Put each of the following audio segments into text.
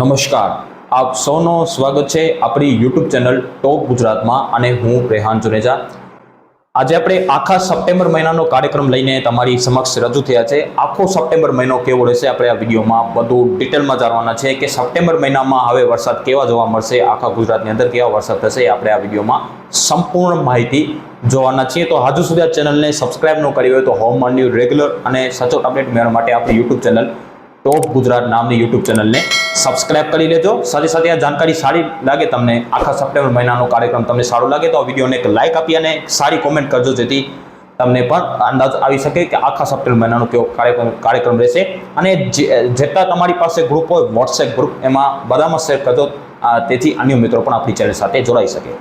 નમસ્કાર. આપ સૌનો સ્વાગત છે આપણી યુટ્યુબ ચેનલ ટોપ ગુજરાતમાં અને હું રેહાન જુનેજા આજે આપણે આખા સપ્ટેમ્બર મહિનાનો કાર્યક્રમ લઈને તમારી સમક્ષ રજૂ થયા છે. આખો સપ્ટેમ્બર મહિનો કેવો રહેશે આપણે આ વિડીયોમાં બધું ડિટેલમાં જાણવાના છે કે સપ્ટેમ્બર મહિનામાં હવે વરસાદ કેવા જોવા મળશે, આખા ગુજરાતની અંદર કેવા વરસાદ થશે આપણે આ વિડીયોમાં સંપૂર્ણ માહિતી જોવાના છીએ. તો હજુ સુધી આ ચેનલને સબસ્ક્રાઇબ ન કરી હોય તો હોમ હોમની રેગ્યુલર અને સચોટ અપડેટ મેળવવા માટે આપણી યુટ્યુબ ચેનલ ટોપ ગુજરાત નામની યુટ્યુબ ચેનલને સબસ્ક્રાઇબ કરી લેજો. સાથે સાથે આ જાણકારી સારી લાગે તમને આખા સપ્ટેમ્બર મહિનાનો કાર્યક્રમ તમને સારો લાગે તો આ વિડીયોને એક લાઇક આપી અને સારી કોમેન્ટ કરજો જેથી તમને પણ અંદાજ આવી શકે કે આખા સપ્ટેમ્બર મહિનાનો કેવો કાર્યક્રમ કાર્યક્રમ રહેશે. અને જેટલા તમારી પાસે ગ્રુપ હોય વોટ્સએપ ગ્રુપ એમાં બધામાં શેર કરજો. તેથી અન્ય મિત્રો પણ આપણી ચેનલ સાથે જોડાઈ શકે.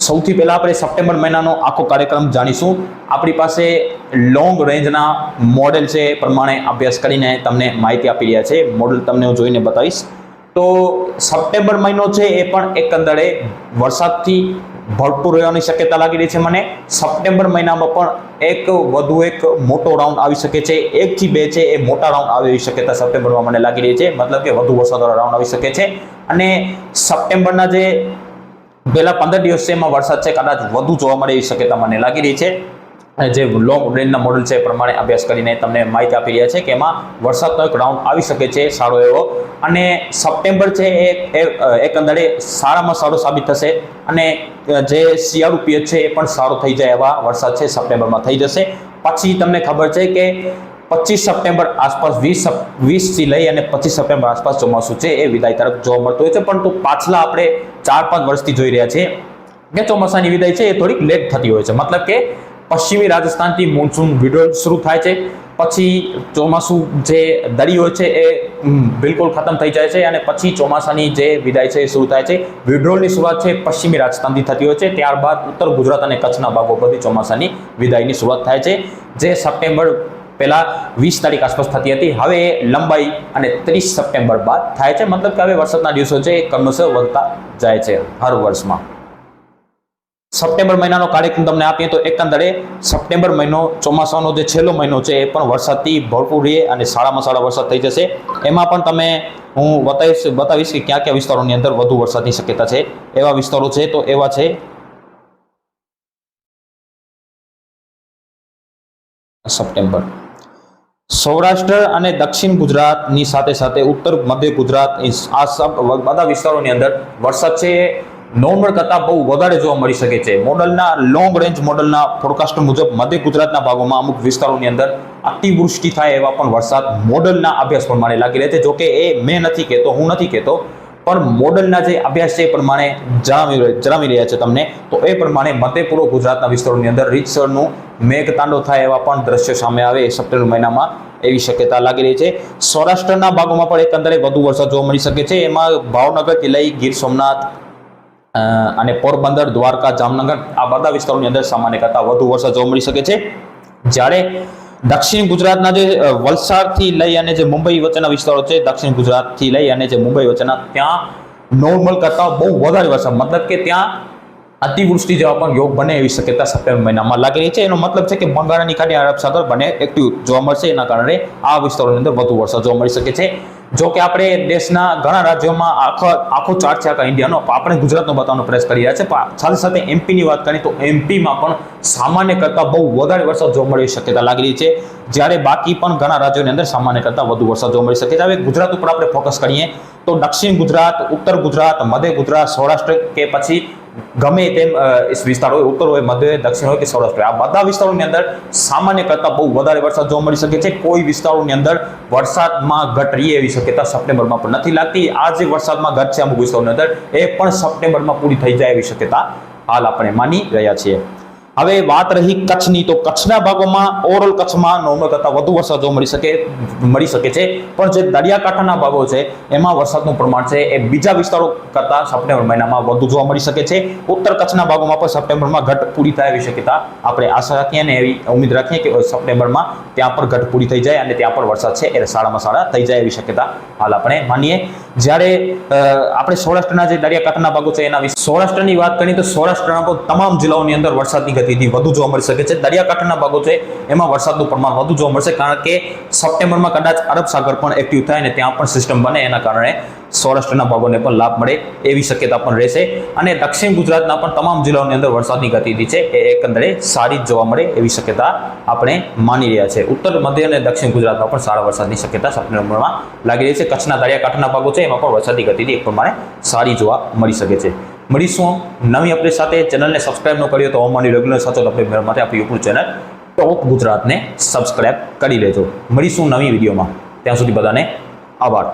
સૌથી પહેલાં આપણે સપ્ટેમ્બર મહિનાનો આખો કાર્યક્રમ જાણીશું. આપણી પાસે લોંગ રેન્જના મોડેલ છે એ પ્રમાણે અભ્યાસ કરીને તમને માહિતી આપી રહ્યા છે. મોડેલ તમને હું જોઈને બતાવીશ. તો સપ્ટેમ્બર મહિનો છે એ પણ એકંદરે વરસાદથી ભરપૂર રહેવાની શક્યતા લાગી રહી છે મને. સપ્ટેમ્બર મહિનામાં પણ એક વધુ એક મોટો રાઉન્ડ આવી શકે છે. એકથી બે છે એ મોટા રાઉન્ડ આવે શક્યતા સપ્ટેમ્બરમાં મને લાગી રહી છે. મતલબ કે વધુ વરસાદવાળા રાઉન્ડ આવી શકે છે. અને સપ્ટેમ્બરના જે પહેલા પંદર દિવસ છે એમાં વરસાદ છે, કદાચ વધુ જોવા મળે એવી શક્યતા મને લાગી રહી છે. જે લોંગ રેન્જના મોડલ છે એ પ્રમાણે અભ્યાસ કરીને તમને માહિતી આપી રહ્યા છે કે એમાં વરસાદનો એક રાઉન્ડ આવી શકે છે સારો એવો. અને સપ્ટેમ્બર છે એ, એ- એકંદરે સારામાં સારો સાબિત થશે અને જે શિયાળુ પિયત છે એ પણ સારો થઈ જાય એવા વરસાદ છે સપ્ટેમ્બરમાં થઈ જશે. પછી તમને ખબર છે કે પચીસ સપ્ટેમ્બર આસપાસ વીસ વીસથી લઈ અને પચીસ સપ્ટેમ્બર આસપાસ ચોમાસું છે એ વિદાય તરફ જોવા મળતું હોય છે. પરંતુ પાછલા આપણે ચાર પાંચ વર્ષથી જોઈ રહ્યા છીએ. કે ચોમાસાની વિદાય છે એ થોડીક લેટ થતી હોય છે. મતલબ કે પશ્ચિમી રાજસ્થાનથી મોન્સૂન વિડ્રોલ શરૂ થાય છે. પછી ચોમાસું જે દરી હોય છે એ બિલકુલ ખતમ થઈ જાય છે અને પછી ચોમાસાની જે વિદાય છે એ શરૂ થાય છે. વિડ્રોલની શરૂઆત છે પશ્ચિમી રાજસ્થાનથી થતી હોય છે. ત્યારબાદ ઉત્તર ગુજરાત અને કચ્છના ભાગો પરથી ચોમાસાની વિદાયની શરૂઆત થાય છે. જે સપ્ટેમ્બર પહેલા વીસ તારીખ આસપાસ થતી હતી. હવે લંબાઈ અને ત્રીસ સપ્ટેમ્બર બાદ થાય છે. મતલબ કે હવે વરસાદના દિવસો છે એ ક્રમશઃ વધતા જાય છે હર વર્ષમાં. સપ્ટેમ્બર મહિનાનો કાર્યક્રમ તમને આપીએ તો એકંદરે સપ્ટેમ્બર મહિનો ચોમાસાનો જે છેલ્લો મહિનો છે, એ પણ વરસાદથી ભરપૂર રહે અને સારામાં સારા વરસાદ થઈ જશે. એમાં પણ તમે, હું બતાવીશ બતાવીશ કે કયા કયા વિસ્તારોની અંદર વધુ વરસાદની શક્યતા છે. એવા વિસ્તારો છે તો એવા છે. સપ્ટેમ્બર. સૌરાષ્ટ્ર અને દક્ષિણ ગુજરાતની સાથે સાથે ઉત્તર, મધ્ય ગુજરાત, આ સબ, બધા વિસ્તારોની અંદર વરસાદ છે. નોર્મલ કરતાં બહુ વધારે જોવા મળી શકે છે. મોડલના લોંગ રેન્જ મોડલના ફોરકાસ્ટ મુજબ મધ્ય ગુજરાતના ભાગોમાં અમુક વિસ્તારોની અંદર અતિવૃષ્ટિ થાય એવા પણ વરસાદ મોડલના અભ્યાસ પ્રમાણે લાગી રહે છે. જો કે એ મેં નથી કહેતો, હું નથી કહેતો, પણ મોડલના જે અભ્યાસ છે એ પ્રમાણે જણાવી જણાવી રહ્યા છે તમને. તો એ પ્રમાણે મધ્ય પૂર્વ ગુજરાતના વિસ્તારોની અંદર રીતસરનું મેઘતાંડવ થાય એવા પણ દ્રશ્યો સામે આવે એ સપ્ટેમ્બર મહિનામાં એવી શક્યતા લાગી રહી છે. સૌરાષ્ટ્રના ભાગોમાં પણ એકંદરે વધુ વરસાદ જોવા મળી શકે છે. એમાં ભાવનગરથી લઈ ગીર સોમનાથ અને પોરબંદર, દ્વારકા, જામનગર આ બધા વિસ્તારોની અંદર સામાન્ય કરતાં વધુ વરસાદ જોવા મળી શકે છે. જ્યારે દક્ષિણ ગુજરાતના જે વલસાડથી લઈ અને જે મુંબઈ વચ્ચેના વિસ્તારો છે, દક્ષિણ ગુજરાતથી લઈ અને જે મુંબઈ વચ્ચેના, ત્યાં નોર્મલ કરતાં બહુ વધારે વરસાદ. મતલબ કે ત્યાં અતિવૃષ્ટિ જેવા પણ યોગ બને એવી શક્યતા સપ્ટેમ્બર મહિનામાં લાગી રહી છે. એનો મતલબ છે કે બંગાળની ખાડી અરબ સાગર બને એક્ટિવ જોવા મળશે. એના કારણે આ વિસ્તારોની અંદર વધુ વરસાદ જોવા મળી શકે છે. જો કે આપણે દેશના ઘણા રાજ્યોમાં આખો આખો ચાર્ટ છે આખા ઇન્ડિયાનો આપણે ગુજરાતનો બતાવવાનો પ્રયાસ કરી રહ્યા છે. સાથે સાથે એમપીની વાત કરીએ તો એમપીમાં પણ સામાન્ય કરતાં બહુ વધારે વરસાદ જોવા મળે શક્યતા લાગી રહી છે. જ્યારે બાકી પણ ઘણા રાજ્યોની અંદર સામાન્ય કરતાં વધુ વરસાદ જોવા મળી શકે છે હવે ગુજરાત ઉપર આપણે ફોકસ કરીએ તો દક્ષિણ ગુજરાત, ઉત્તર ગુજરાત, મધ્ય ગુજરાત, સૌરાષ્ટ્ર કે પછી ગમે તેમ વિસ્તાર હોય, ઉત્તર હોય, મધ્ય હોય, દક્ષિણ હોય કે સૌરાષ્ટ્ર આ બધા વિસ્તારોની અંદર સામાન્ય કરતાં બહુ વધારે વરસાદ જોવા મળી શકે છે. કોઈ વિસ્તારોની અંદર વરસાદમાં ઘટ રહી એવી શક્યતા સપ્ટેમ્બરમાં પણ નથી લાગતી. આ જે વરસાદમાં ઘટ છે અમુક વિસ્તારોની અંદર, એ પણ સપ્ટેમ્બરમાં પૂરી થઈ જાય એવી શક્યતા હાલ આપણે માની રહ્યા છીએ. હવે વાત રહી કચ્છની, તો કચ્છના ભાગોમાં ઓવરઓલ કચ્છમાં નોર્મલ કરતાં વધુ વરસાદ મળી શકે મળી શકે છે. પણ જે દરિયાકાંઠાના ભાગો છે, એમાં વરસાદનું પ્રમાણ છે એ બીજા વિસ્તારો કરતાં સપ્ટેમ્બર મહિનામાં વધુ જોવા મળી શકે છે. ઉત્તર કચ્છના ભાગોમાં પણ સપ્ટેમ્બરમાં ઘટ પૂરી થાય એવી શક્યતા આપણે આશા રાખીએ અને એવી ઉમેદ રાખીએ કે સપ્ટેમ્બરમાં ત્યાં પણ ઘટ પૂરી થઈ જાય અને ત્યાં પણ વરસાદ છે, એ સારામાં સારા થઈ જાય એવી શક્યતા હાલ આપણે માનીએ. જ્યારે આપણે સૌરાષ્ટ્રના જે દરિયાકાંઠાના ભાગો છે, એના સૌરાષ્ટ્રની વાત કરીએ તો સૌરાષ્ટ્રના તમામ જિલ્લાઓની અંદર વરસાદની ગતિ વધુ જોવા મળી શકે છે. દરિયાકાંઠાના ભાગો છે, એમાં વરસાદનું પ્રમાણ વધુ જોવા મળશે કારણ કે સપ્ટેમ્બરમાં કદાચ અરબ સાગર પણ એક્ટિવ થાય અને ત્યાં પણ સિસ્ટમ બને, એના કારણે સૌરાષ્ટ્રના ભાગોને પણ લાભ મળે એવી શક્યતા પણ રહેશે. અને દક્ષિણ ગુજરાતના પણ તમામ જિલ્લાઓની અંદર વરસાદની ગતિવિધિ છે એ એકંદરે સારી જ જોવા મળે એવી શક્યતા આપણે માની રહ્યા છે. ઉત્તર, મધ્ય અને દક્ષિણ ગુજરાતમાં પણ સારા વરસાદની શક્યતા સપ્ટેમ્બરમાં લાગી રહી છે. કચ્છના દરિયાકાંઠાના ભાગો છે, એમાં પણ વરસાદની ગતિવિધિ એક પ્રમાણે સારી જોવા મળી શકે છે. મળીશું નવી અપડેટ સાથે ચેનલને સબસ્ક્રાઈબ ન કર્યો તો અમારી રેગ્યુલર સાચો અપડેટ મેળવવા માટે આપણી યુટ્યુબ ચેનલ ટોપ ગુજરાતને સબસ્ક્રાઈબ કરી લેજો. મળીશું નવી વિડીયોમાં ત્યાં સુધી બધાને આભાર.